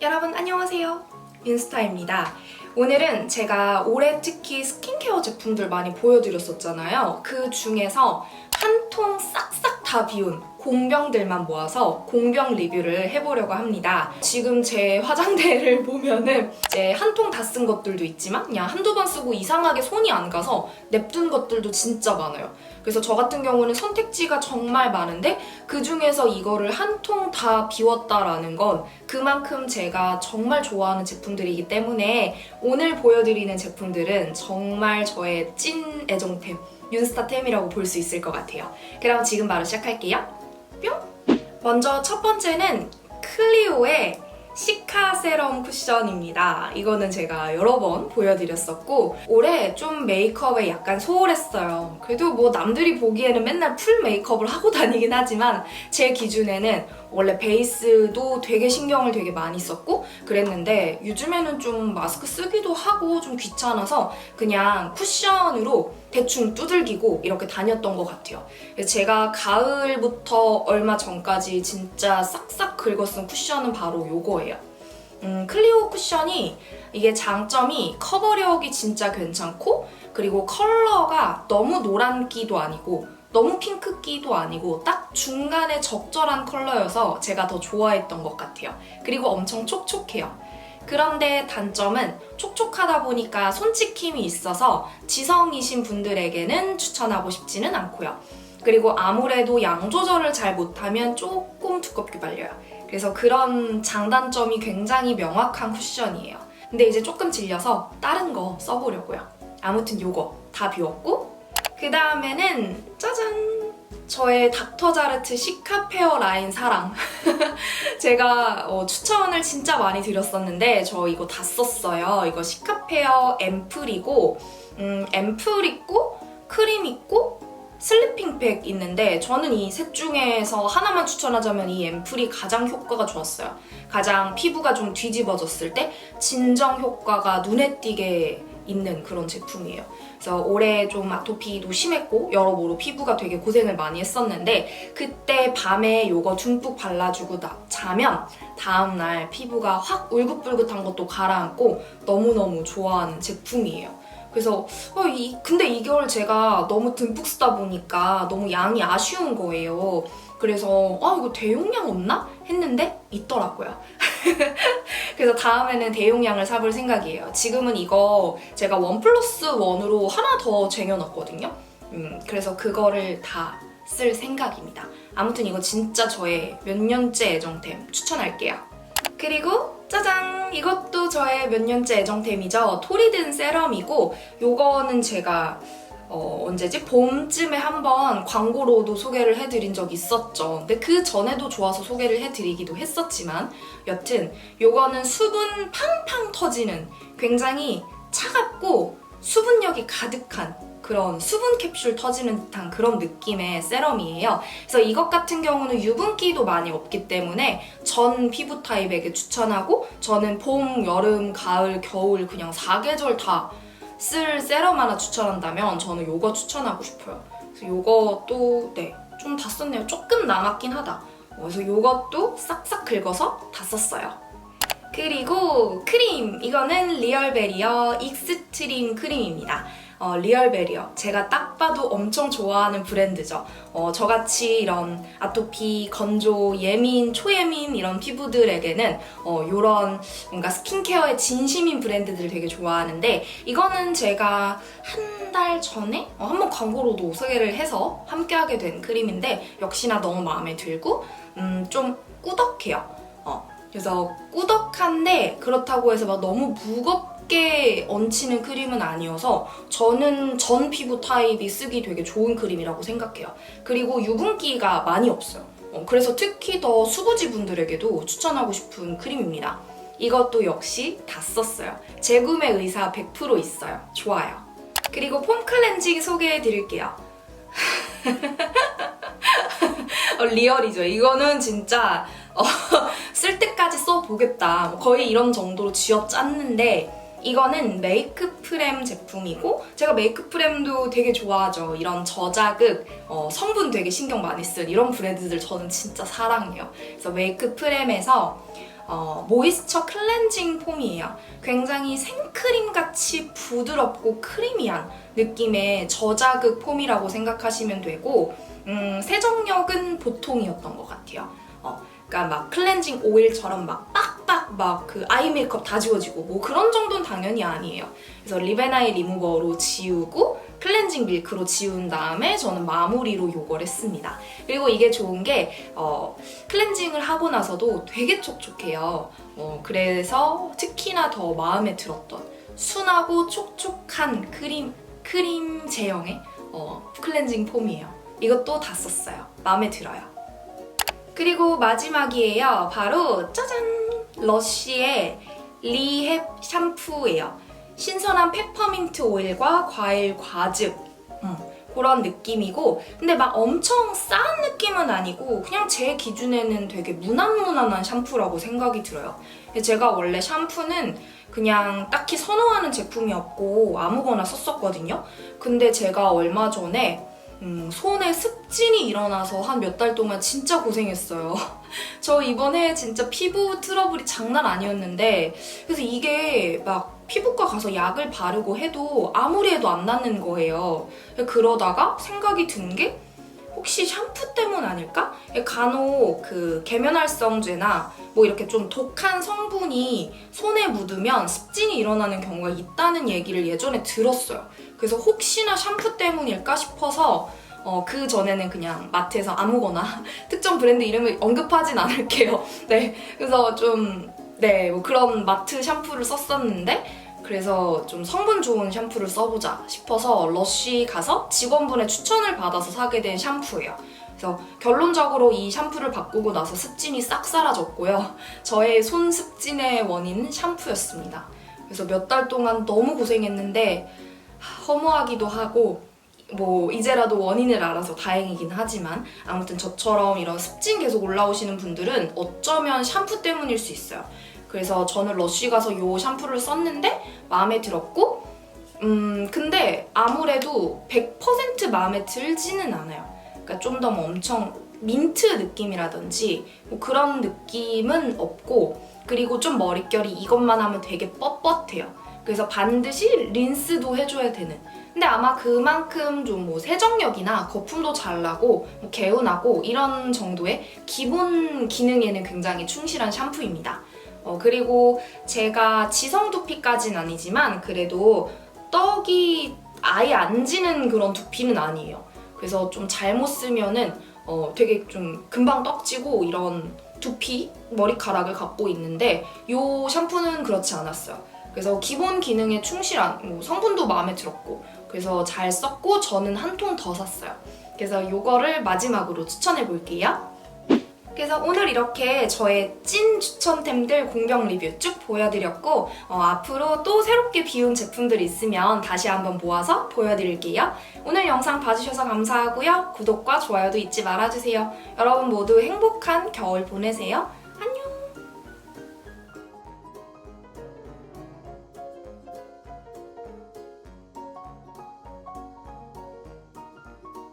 여러분 안녕하세요. 윤스타입니다. 오늘은 제가 올해 특히 스킨케어 제품들 많이 보여드렸었잖아요. 그 중에서 한 통 싹싹 다 비운 공병들만 모아서 공병 리뷰를 해보려고 합니다. 지금 제 화장대를 보면은 이제 한 통 다 쓴 것들도 있지만 그냥 한두 번 쓰고 이상하게 손이 안 가서 냅둔 것들도 진짜 많아요. 그래서 저 같은 경우는 선택지가 정말 많은데 그 중에서 이거를 한 통 다 비웠다라는 건 그만큼 제가 정말 좋아하는 제품들이기 때문에 오늘 보여드리는 제품들은 정말 저의 찐 애정템, 윤스타템이라고 볼 수 있을 것 같아요. 그럼 지금 바로 시작할게요. 뿅! 먼저 첫 번째는 클리오의 시카 세럼 쿠션입니다. 이거는 제가 여러 번 보여드렸었고 올해 좀 메이크업에 약간 소홀했어요. 그래도 뭐 남들이 보기에는 맨날 풀 메이크업을 하고 다니긴 하지만 제 기준에는 원래 베이스도 되게 신경을 되게 많이 썼고 그랬는데 요즘에는 좀 마스크 쓰기도 하고 좀 귀찮아서 그냥 쿠션으로 대충 두들기고 이렇게 다녔던 것 같아요. 제가 가을부터 얼마 전까지 진짜 싹싹 긁어 쓴 쿠션은 바로 요거예요. 음, 클리오 쿠션이 이게 장점이 커버력이 진짜 괜찮고 그리고 컬러가 너무 노란기도 아니고 너무 핑크기도 아니고 딱 중간에 적절한 컬러여서 제가 더 좋아했던 것 같아요. 그리고 엄청 촉촉해요. 그런데 단점은 촉촉하다 보니까 손찌킴이 있어서 지성이신 분들에게는 추천하고 싶지는 않고요. 그리고 아무래도 양 조절을 잘 못하면 조금 두껍게 발려요. 그래서 그런 장단점이 굉장히 명확한 쿠션이에요. 근데 이제 조금 질려서 다른 거 써보려고요. 아무튼 요거 다 비웠고 그 다음에는 짜잔! 저의 닥터자르트 시카페어 라인 사랑. 제가 어, 추천을 진짜 많이 드렸었는데 저 이거 다 썼어요. 이거 시카페어 앰플이고 음, 앰플 있고 크림 있고 슬리핑 팩 있는데 저는 이 셋 중에서 하나만 추천하자면 이 앰플이 가장 효과가 좋았어요. 가장 피부가 좀 뒤집어졌을 때 진정 효과가 눈에 띄게 있는 그런 제품이에요. 그래서 올해 좀 아토피도 심했고 여러모로 피부가 되게 고생을 많이 했었는데 그때 밤에 요거 듬뿍 발라주고 나, 자면 다음날 피부가 확 울긋불긋한 것도 가라앉고 너무너무 좋아하는 제품이에요. 그래서 어, 이, 근데 이걸 제가 너무 듬뿍 쓰다 보니까 너무 양이 아쉬운 거예요. 그래서 아 이거 대용량 없나 했는데 있더라고요. 그래서 다음에는 대용량을 사볼 생각이에요. 지금은 이거 제가 원 플러스 원으로 하나 더 쟁여놨거든요. 음, 그래서 그거를 다 쓸 생각입니다. 아무튼 이거 진짜 저의 몇 년째 애정템 추천할게요. 그리고 짜잔! 이것도 저의 몇 년째 애정템이죠. 토리든 세럼이고 요거는 제가 어, 언제지? 봄쯤에 한번 광고로도 소개를 해드린 적 있었죠. 근데 그 전에도 좋아서 소개를 해드리기도 했었지만 여튼 요거는 수분 팡팡 터지는 굉장히 차갑고 수분력이 가득한 그런 수분 캡슐 터지는 듯한 그런 느낌의 세럼이에요. 그래서 이것 같은 경우는 유분기도 많이 없기 때문에 전 피부 타입에게 추천하고 저는 봄, 여름, 가을, 겨울 그냥 사계절 다 쓸 세럼 하나 추천한다면 저는 요거 추천하고 싶어요. 그래서 요것도 네, 좀 다 썼네요. 조금 남았긴 하다. 그래서 요것도 싹싹 긁어서 다 썼어요. 그리고 크림! 이거는 리얼베리어 익스트림 크림입니다. 어, 리얼 베리어. 제가 딱 봐도 엄청 좋아하는 브랜드죠. 어, 저같이 이런 아토피, 건조, 예민, 초예민 이런 피부들에게는 어, 이런 뭔가 스킨케어에 진심인 브랜드들을 되게 좋아하는데 이거는 제가 한 달 전에 어, 한번 광고로도 소개를 해서 함께하게 된 크림인데 역시나 너무 마음에 들고 음, 좀 꾸덕해요. 어, 그래서 꾸덕한데 그렇다고 해서 막 너무 무겁 게 얹히는 크림은 아니어서 저는 전 피부 타입이 쓰기 되게 좋은 크림이라고 생각해요. 그리고 유분기가 많이 없어요. 어, 그래서 특히 더 수부지 분들에게도 추천하고 싶은 크림입니다. 이것도 역시 다 썼어요. 재구매 의사 100% 있어요. 좋아요. 그리고 폼 클렌징 소개해 드릴게요. 어, 리얼이죠. 이거는 진짜 어, 쓸 때까지 써보겠다. 뭐 거의 이런 정도로 쥐어 짰는데 이거는 메이크 프렘 제품이고 제가 메이크 프렘도 되게 좋아하죠. 이런 저자극, 어, 성분 되게 신경 많이 쓴 이런 브랜드들 저는 진짜 사랑해요. 그래서 메이크 프렘에서 어, 모이스처 클렌징 폼이에요. 굉장히 생크림 같이 부드럽고 크리미한 느낌의 저자극 폼이라고 생각하시면 되고 음, 세정력은 보통이었던 것 같아요. 어, 그러니까 막 클렌징 오일처럼 막 빡빡 막 그 아이 메이크업 다 지워지고 뭐 그런 정도는 당연히 아니에요. 그래서 리베나이 리무버로 지우고 클렌징 밀크로 지운 다음에 저는 마무리로 요걸 했습니다. 그리고 이게 좋은 게 어, 클렌징을 하고 나서도 되게 촉촉해요. 어, 그래서 특히나 더 마음에 들었던 순하고 촉촉한 크림 크림 제형의 어, 클렌징 폼이에요. 이것도 다 썼어요. 마음에 들어요. 그리고 마지막이에요. 바로 짜잔! 러쉬의 리헵 샴푸예요. 신선한 페퍼민트 오일과 과일 과즙 음, 그런 느낌이고 근데 막 엄청 싼 느낌은 아니고 그냥 제 기준에는 되게 무난무난한 샴푸라고 생각이 들어요. 제가 원래 샴푸는 그냥 딱히 선호하는 제품이 없고 아무거나 썼었거든요. 근데 제가 얼마 전에 음, 손에 습진이 일어나서 한 몇 달 동안 진짜 고생했어요. 저 이번에 진짜 피부 트러블이 장난 아니었는데 그래서 이게 막 피부과 가서 약을 바르고 해도 아무리 해도 안 낫는 거예요. 그러다가 생각이 든 게 혹시 샴푸 때문 아닐까? 간혹 그 계면활성제나 뭐 이렇게 좀 독한 성분이 손에 묻으면 습진이 일어나는 경우가 있다는 얘기를 예전에 들었어요. 그래서 혹시나 샴푸 때문일까 싶어서 어, 그 전에는 그냥 마트에서 아무거나 특정 브랜드 이름을 언급하진 않을게요. 네, 그래서 좀 네, 뭐 그런 마트 샴푸를 썼었는데 그래서 좀 성분 좋은 샴푸를 써보자 싶어서 러쉬 가서 직원분의 추천을 받아서 사게 된 샴푸예요. 그래서 결론적으로 이 샴푸를 바꾸고 나서 습진이 싹 사라졌고요. 저의 손 습진의 원인은 샴푸였습니다. 그래서 몇 달 동안 너무 고생했는데 허무하기도 하고 뭐 이제라도 원인을 알아서 다행이긴 하지만 아무튼 저처럼 이런 습진 계속 올라오시는 분들은 어쩌면 샴푸 때문일 수 있어요. 그래서 저는 러쉬 가서 이 샴푸를 썼는데 마음에 들었고 음 근데 아무래도 100% 마음에 들지는 않아요. 그러니까 좀 더 뭐 엄청 민트 느낌이라든지 뭐 그런 느낌은 없고 그리고 좀 머릿결이 이것만 하면 되게 뻣뻣해요. 그래서 반드시 린스도 해줘야 되는. 근데 아마 그만큼 좀 뭐 세정력이나 거품도 잘 나고 뭐 개운하고 이런 정도의 기본 기능에는 굉장히 충실한 샴푸입니다. 어, 그리고 제가 지성 두피까지는 아니지만 그래도 떡이 아예 안 지는 그런 두피는 아니에요. 그래서 좀 잘못 쓰면은 어, 되게 좀 금방 떡지고 이런 두피 머리카락을 갖고 있는데 이 샴푸는 그렇지 않았어요. 그래서 기본 기능에 충실한 뭐 성분도 마음에 들었고 그래서 잘 썼고 저는 한 통 더 샀어요. 그래서 이거를 마지막으로 추천해 볼게요. 그래서 오늘 이렇게 저의 찐 추천템들 공병 리뷰 쭉 보여드렸고 어, 앞으로 또 새롭게 비운 제품들 있으면 다시 한번 모아서 보여드릴게요. 오늘 영상 봐주셔서 감사하고요. 구독과 좋아요도 잊지 말아주세요. 여러분 모두 행복한 겨울 보내세요.